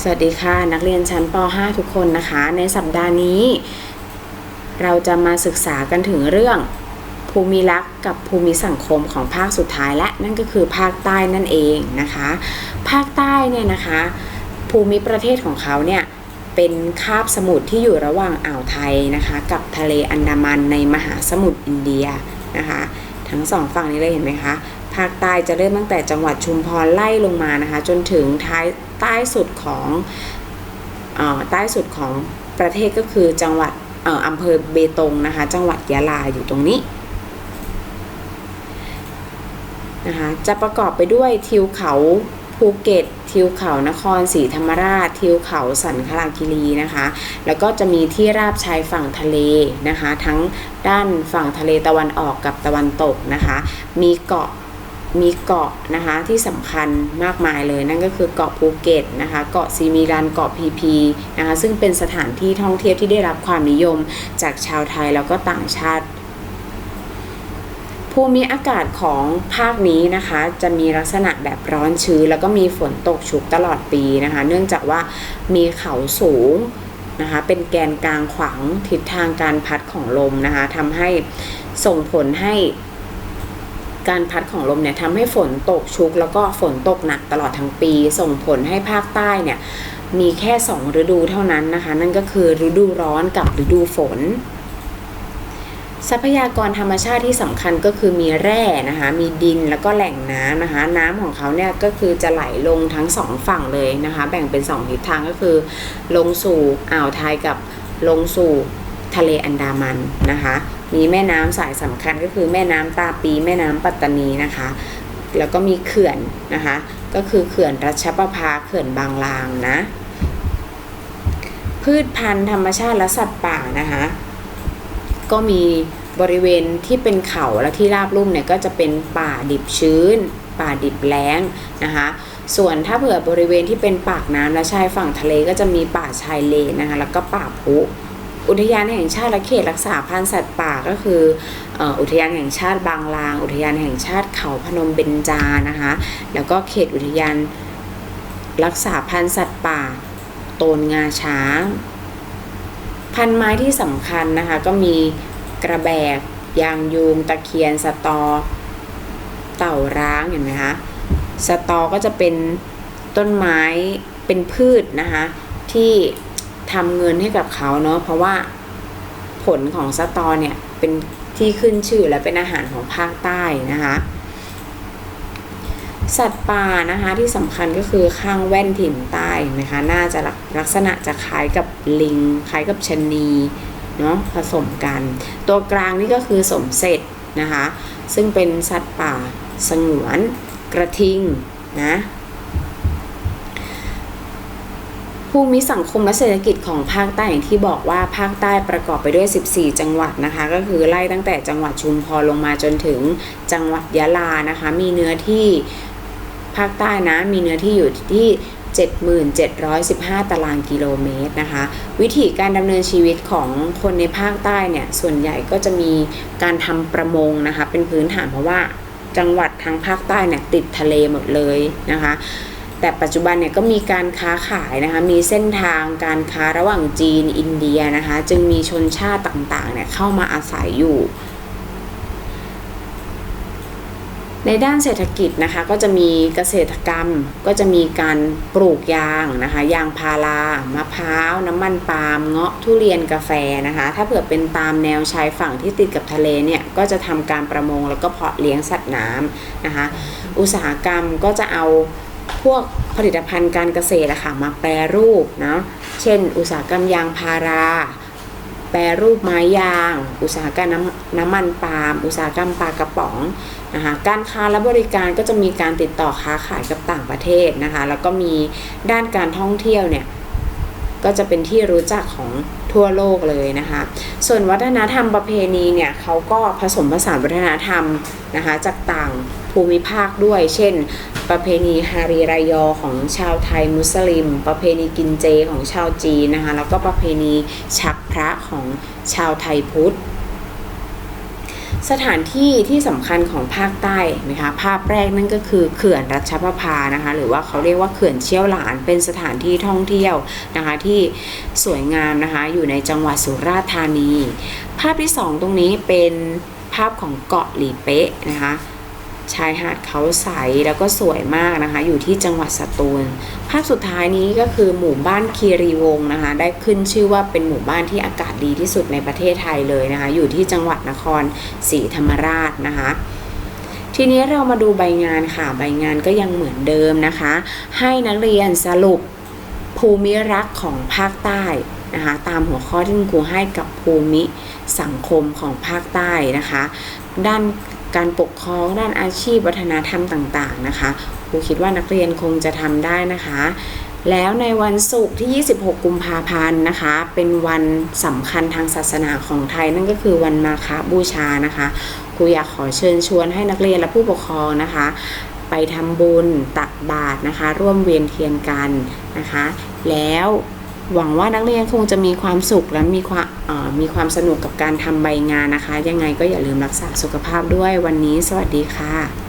สวัสดีค่ะ นักเรียนชั้นป .5 ทุกคนนะคะ ในสัปดาห์นี้ เราจะมาศึกษากันถึงเรื่องภูมิลักษณ์กับภูมิสังคมของภาคสุดท้ายและนั่นก็คือภาคใต้นั่นเองนะคะ ภาคใต้เนี่ยนะคะ ภูมิประเทศของเขาเนี่ยเป็นคาบสมุทรที่อยู่ระหว่างอ่าวไทยนะคะ กับทะเลอันดามันในมหาสมุทรอินเดียนะคะ ทั้งสองฝั่งนี้เลยเห็นไหมคะภาคใต้จะเริ่มตั้งแต่จังหวัดชุมพรไล่ลงมานะคะ จนถึงท้ายใต้สุดของออใต้สุดของประเทศก็คือจังหวัดอออำเภอเบตงนะคะ จังหวัดยะลาอยู่ตรงนี้นะคะจะประกอบไปด้วยทิวเขา ภูเก็ต ทิวเขานครศรีธรรมราช ทิวเขาสันคลาคิรีนะคะ แล้วก็จะมีที่ราบชายฝั่งทะเลนะคะ ทั้งด้านฝั่งทะเลตะวันออกกับตะวันตกนะคะ มีเกาะมีเกาะนะคะที่สำคัญมากมายเลยนั่นก็คือเกาะภูเก็ตนะคะ เกาะซีมิรันเกาะพีพีนะคะ ซึ่งเป็นสถานที่ท่องเที่ยวที่ได้รับความนิยมจากชาวไทยแล้วก็ต่างชาติ ภูมิอากาศของภาคนี้นะคะ จะมีลักษณะแบบร้อนชื้นแล้วก็มีฝนตกชุกตลอดปีนะคะ เนื่องจากว่ามีเขาสูงนะคะเป็นแกนกลางขวางทิศทางการพัดของลมนะคะทำให้ส่งผลให้การพัดของลมเนี่ยทำให้ฝนตกชุก แล้วก็ฝนตกหนักตลอดทั้งปี ส่งผลให้ภาคใต้เนี่ยมีแค่ 2 ฤดูเท่านั้นนะคะ นั่นก็คือฤดูร้อนกับฤดูฝน ทรัพยากรธรรมชาติที่สำคัญก็คือมีแร่นะคะ มีดินแล้วก็แหล่งน้ำนะคะ น้ำของเขาเนี่ยก็คือจะไหลลงทั้งสองฝั่งเลยนะคะ แบ่งเป็นสองทิศทางก็คือ ลงสู่อ่าวไทยกับลงสู่ทะเลอันดามันนะคะ มีแม่น้ำสายสำคัญก็คือแม่น้ำตาปี แม่น้ำปัตตานีนะคะ แล้วก็มีเขื่อนนะคะ ก็คือเขื่อนรัชประภาเขื่อนบางลางนะ พืชพันธุ์ธรรมชาติและสัตว์ป่านะคะ ก็มีบริเวณที่เป็นเขาและที่ราบลุ่มเนี่ยก็จะเป็นป่าดิบชื้น ป่าดิบแล้งนะคะส่วนถ้าเผื่อบริเวณที่เป็นปากน้ำและชายฝั่งทะเลก็จะมีป่าชายเลนนะคะแล้วก็ป่าพุอุทยานแห่งชาติและเขตรักษาพันธุ์สัตว์ป่าก็คืออ่ออุทยานแห่งชาติบางลาง อุทยานแห่งชาติเขาพนมเบญจานะคะแล้วก็เขตอุทยานรักษาพันธุ์สัตว์ป่า โตนงาช้าง พันไม้ที่สำคัญนะคะ ก็มีกระแบก ยางยูง ตะเคียน สตอ เต่าร้างเห็นไหมคะ สตอก็จะเป็นต้นไม้เป็นพืชนะคะ ที่ทำเงินให้กับเขาเนาะเพราะว่าผลของสตอเนี่ยเป็นที่ขึ้นชื่อและเป็นอาหารของภาคใต้นะคะ สัตว์ป่านะคะที่สำคัญก็คือข้างแว่นถิ่นใต้นะคะน่าจะลักลักษณะจะคล้ายกับลิง คล้ายกับชนีเนาะผสมกัน ตัวกลางนี่ก็คือสมเสร็จนะคะ ซึ่งเป็นสัตว์ป่าสงวนกระทิงนะภูมิสังคมและเศรษฐกิจของภาคใต้อย่างที่บอกว่าภาคใต้ประกอบไปด้วย 14 จังหวัดนะคะ ก็คือไล่ตั้งแต่จังหวัดชุมพรลงมาจนถึงจังหวัดยะลานะคะ มีเนื้อที่ ภาคใต้นะมีเนื้อที่อยู่ที่7715 ตารางกิโลเมตรนะคะ วิธีการดำเนินชีวิตของคนในภาคใต้เนี่ย ส่วนใหญ่ก็จะมีการทำประมงนะคะ เป็นพื้นฐานเพราะว่าจังหวัดทางภาคใต้เนี่ยติดทะเลหมดเลยนะคะ แต่ปัจจุบันเนี่ยก็มีการค้าขายนะคะ มีเส้นทางการค้าระหว่างจีนอินเดียนะคะ จึงมีชนชาติต่างๆเนี่ยเข้ามาอาศัยอยู่ ในด้านเศรษฐกิจนะคะก็จะมีเกษตรกรรม ก็จะมีการปลูกยางนะคะ ยางพารามะพร้าว น้ำมันปาล์มเงาะทุเรียนกาแฟนะคะ ถ้าเผื่อเป็นตามแนวชายฝั่งที่ติดกับทะเลเนี่ยก็จะทำการประมงแล้วก็เพาะเลี้ยงสัตว์น้ำนะคะ อุตสาหกรรมก็จะเอาพวกผลิตภัณฑ์การเกษตรอะค่ะมาแปรรูปนะเช่น อุตสาหกรรมยางพารา แปรรูปไม้ยาง อุตสาหกรรมน้ำน้ำมันปาล์มอุตสาหกรรมปลากระป๋องนะคะการค้าและบริการก็จะมีการติดต่อค้าขายกับต่างประเทศนะคะแล้วก็มีด้านการท่องเที่ยวเนี่ย ก็จะเป็นที่รู้จักของทั่วโลกเลยนะคะ ส่วนวัฒนธรรมประเพณีเนี่ยเขาก็ผสมผสานวัฒนธรรมนะคะจากต่างภูมิภาคด้วย เช่น ประเพณีฮารีรายอของชาวไทยมุสลิม ประเพณีกินเจของชาวจีนนะคะ แล้วก็ประเพณีชักพระของชาวไทยพุทธ สถานที่ที่สำคัญของภาคใต้นะคะภาพแรกนั่นก็คือเขื่อนรัชประภานะคะหรือว่าเขาเรียกว่าเขื่อนเชี่ยวหลานเป็นสถานที่ท่องเที่ยวนะคะที่สวยงามนะคะอยู่ในจังหวัดสุราษฎร์ธานี ภาพที่สองตรงนี้เป็นภาพของเกาะหลีเป๊ะนะคะ ชายหาดเขาใสแล้วก็สวยมากนะคะ อยู่ที่จังหวัดสตูล ภาพสุดท้ายนี้ก็คือหมู่บ้านคีรีวงศ์นะคะ ได้ขึ้นชื่อว่าเป็นหมู่บ้านที่อากาศดีที่สุดในประเทศไทยเลยนะคะ อยู่ที่จังหวัดนครศรีธรรมราชนะคะทีนี้เรามาดูใบงานค่ะ ใบงานก็ยังเหมือนเดิมนะคะ ให้นักเรียนสรุปภูมิรักของภาคใต้นะคะ ตามหัวข้อที่คุณครูให้กับภูมิสังคมของภาคใต้นะคะ ด้าน การปกครองด้านอาชีพวัฒนธรรมต่างๆนะคะครูคิดว่านักเรียนคงจะทำได้นะคะ แล้วในวันศุกร์ที่ 26 กุมภาพันธ์นะคะ เป็นวันสำคัญทางศาสนาของไทยนั่นก็คือวันมาฆบูชานะคะครูอยากขอเชิญชวนให้นักเรียนและผู้ปกครองนะคะ ไปทำบุญตักบาตรนะคะ ร่วมเวียนเทียนกันนะคะ แล้ว หวังว่านักเรียนคงจะมีความสุขและมีความมีความสนุกกับการทำใบงานนะคะ ยังไงก็อย่าลืมรักษาสุขภาพด้วยวันนี้ สวัสดีค่ะ